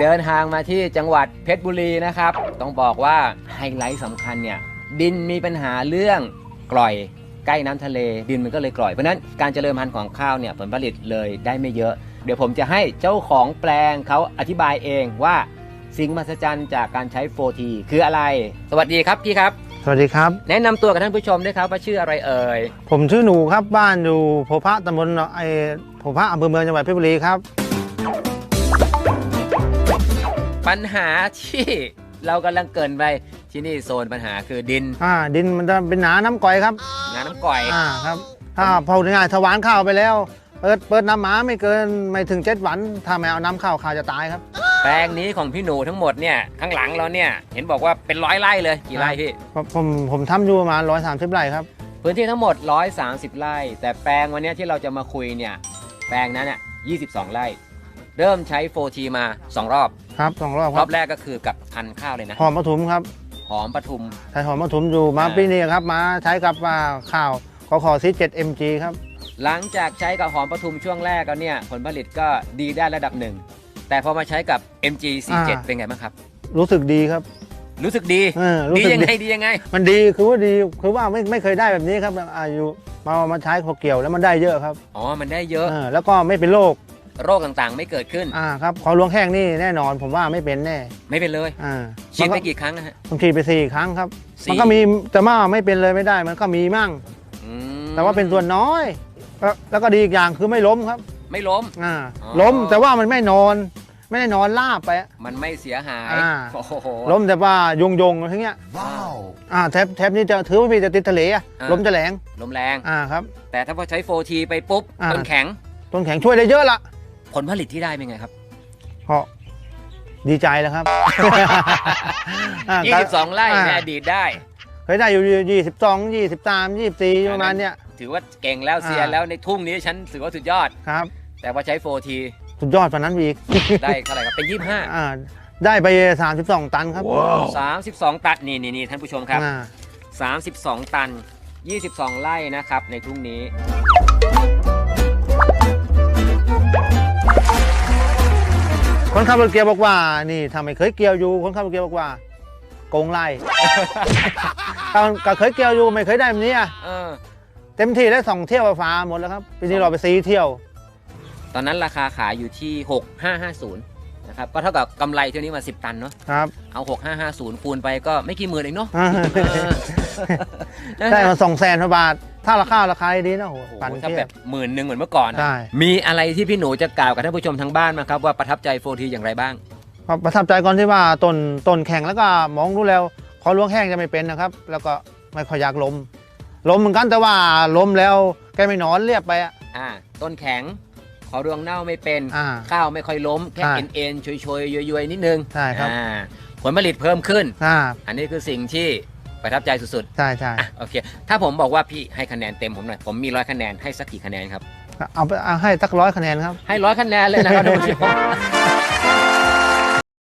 เดินทางมาที่จังหวัดเพชรบุรีนะครับ ต้องบอกว่าไฮไลท์สำคัญเนี่ยดินมีปัญหาเรื่องกร่อยใกล้น้ำทะเลดินมันก็เลยกร่อย เพราะฉะนั้นการเจริญพันธุ์ของข้าวเนี่ยผลผลิตเลยได้ไม่เยอะ เดี๋ยวผมจะให้เจ้าของแปลงเขาอธิบายเองว่าสิ่งมหัศจรรย์จากการใช้ 4T คืออะไร สวัสดีครับพี่ครับ สวัสดีครับ แนะนำตัวกับท่านผู้ชมด้วยครับว่าชื่ออะไรเอ่ย ผมชื่อหนูครับบ้านอยู่โพพระตำบลไอโพพระอำเภอเมืองจังหวัดเพชรบุรีครับ ปัญหาที่เรากำลังเกรินไปที่นี่โซนปัญหาคือดินอ่าดินมันจะเป็นหนาน้ำก่อยครับ งาน้ำก่อย อ่าครับ ถ้าพอง่ายๆถวานข้าวไปแล้ว เปิดเปิดน้ำหมาไม่เกินไม่ถึงเจ็ดวัน ถ้าไม่เอาน้ำเข้าข้าวจะตายครับ แปลงนี้ของพี่หนูทั้งหมดเนี่ยข้างหลังเราเนี่ยเห็นบอกว่าเป็นร้อยไร่เลยกี่ไร่พี่ ผมผมผมทำอยู่ประมาณร้อยสามสิบไร่ครับ พื้นที่ทั้งหมด 130 ไร่ แต่แปลงวันเนี้ยที่เราจะมาคุยเนี่ย แปลงนั้นเนี่ย22 ไร่ เริ่มใช้ 4T มา 2 รอบ ครับสองรอบรคอรับบแรกก็คือกับพันธุ์ข้าวเลยนะหอมปทุมครับหอมปทุม ใช้หอมปทุมอยู่มาอ่า ปีนี้ครับมาใช้กับอ่าข้าวกขอซีเจ็ดเอ็มจีครับหลังจากใช้กับหอมปทุมช่วงแรกแล้วเนี่ยผลผลิตก็ดีได้ระดับหนึ่งแต่พอมาใช้กับ MG47 เป็นไงบ้างครับ รู้สึกดีครับรู้สึกดี เออรู้ดีสึกยังไงดียังไง มันดีคือว่าดีคือว่าไม่ไม่เคยได้แบบนี้ครับอายุมามาใช้พอเกี่ยวแล้วมันได้เยอะครับอ๋อ มันได้เยอะ เออแล้วก็ไม่เป็นโรค โรคต่างๆ ไม่เกิดขึ้น อ่าครับขอลวงแห้งนี่แน่นอนผมว่าไม่เป็นแน่ไม่เป็นเลยอ่าฉีดไปมันก็กี่ครั้งนะฮะผมฉีดไปสี่ครั้งครับ สี่ มันก็มีแต่ว่าไม่เป็นเลยไม่ได้มันก็มีมั่ง อืมแต่ว่าเป็นส่วนน้อย แล้วแล้วก็ดีอีกอย่างคือไม่ล้มครับไม่ล้ม อ่าอ๋อ ล้มแต่ว่ามันไม่นอน ไม่ได้นอนลาบไปมันไม่เสียหายอ่า โอ้โห ล้มแต่ว่ายงยงๆอะไรเงี้ยว้าว อ่าแทบแทบนี้จะถือว่าพี่จะติดทะเลอะอ่า ล้มจะแหลงลมแรง อ่าครับ แต่ถ้าพอใช้ 4T ไปปุ๊บอ่า ต้นแข็งต้นแข็งช่วยได้เยอะละ ผลผลิตที่ได้เป็นไงครับ เพราะดีใจแล้วครับ อ่าก็22ไร่อ่าในอดีตได้ เคยได้อยู่ยี่สิบสองยี่สิบสามยี่สิบสี่ประมาณเนี้ย ถือว่าเก่งแล้วเซียนอ่า แล้วในทุ่งนี้ฉันถือว่าสุดยอด ครับแต่พอใช้ 4T สุดยอดกว่านั้นอีกได้เท่าไหร่ครับเป็น25อ่าได้ไปสามสิบสองตันครับ32ตันนี่นี่นี่ท่านผู้ชมครับ อ่า32 ตัน 22 ไร่นะครับ ในทุ่งนี้ คนขับรถเกียร์บอกว่านี่ทำไมเคยเกี่ยวอยู่คนขับรถเกียร์บอกว่าโกงไล่ ตอนก็เคยเกี่ยวอยู่ไม่เคยได้แบบนี้อะเออ เต็มที่ได้สองเที่ยวฟ้าหมดแล้วครับปีนี้เราไปซีเที่ยว ตอนนั้นราคาขายอยู่ที่ 6550นะครับ ก็เท่ากับกำไรเที่ยวนี้มา 10 ตันเนาะ ครับ เอา 6550 คูณไปก็ไม่กี่หมื่นเองเนาะอ่า เออ ได้มาสองแสนกว่าบาท ถ้าราคาราคาดีนะโหโอ้โหปันถ้าเที่ยแบวบหมื่นหนึ่งเหมือนเมื่อก่อน ใช่ มีอะไรที่พี่หนูจะกล่าวกับท่านผู้ชมทางบ้านไหมครับว่าประทับใจโฟทีอย่างไรบ้างก็ประทับใจก่อนที่ว่าต้นต้นแข็งแล้วก็มองดูแล้วขอล้วงแห้งจะไม่เป็นนะครับ แล้วก็ไม่ค่อยอยากล้มล้มเหมือนกันแต่ว่าล้มแล้วแกไม่นอนเรียบไปอะอ่า ต้นแข็ง ขอรวงเน่าไม่เป็น อ่า ข้าวไม่ค่อยล้ม แค่ใช่เอ็นเอ็นๆชยๆย้อยๆนิดนึงใช่ครับ อ่าผลผลิตเพิ่มขึ้น อ่า อันนี้คือสิ่งที่ ประทับใจสุดใช่ใช่ๆอะโอเค ถ้าผมบอกว่าพี่ให้คะแนนเต็มผมหน่อย ผมมีร้อยคะแนนให้สักกี่คะแนนครับ เอาไปเอาให้สักร้อยคะแนนครับ ให้ร้อยคะแนนเลยนะครับท่านผู้ชม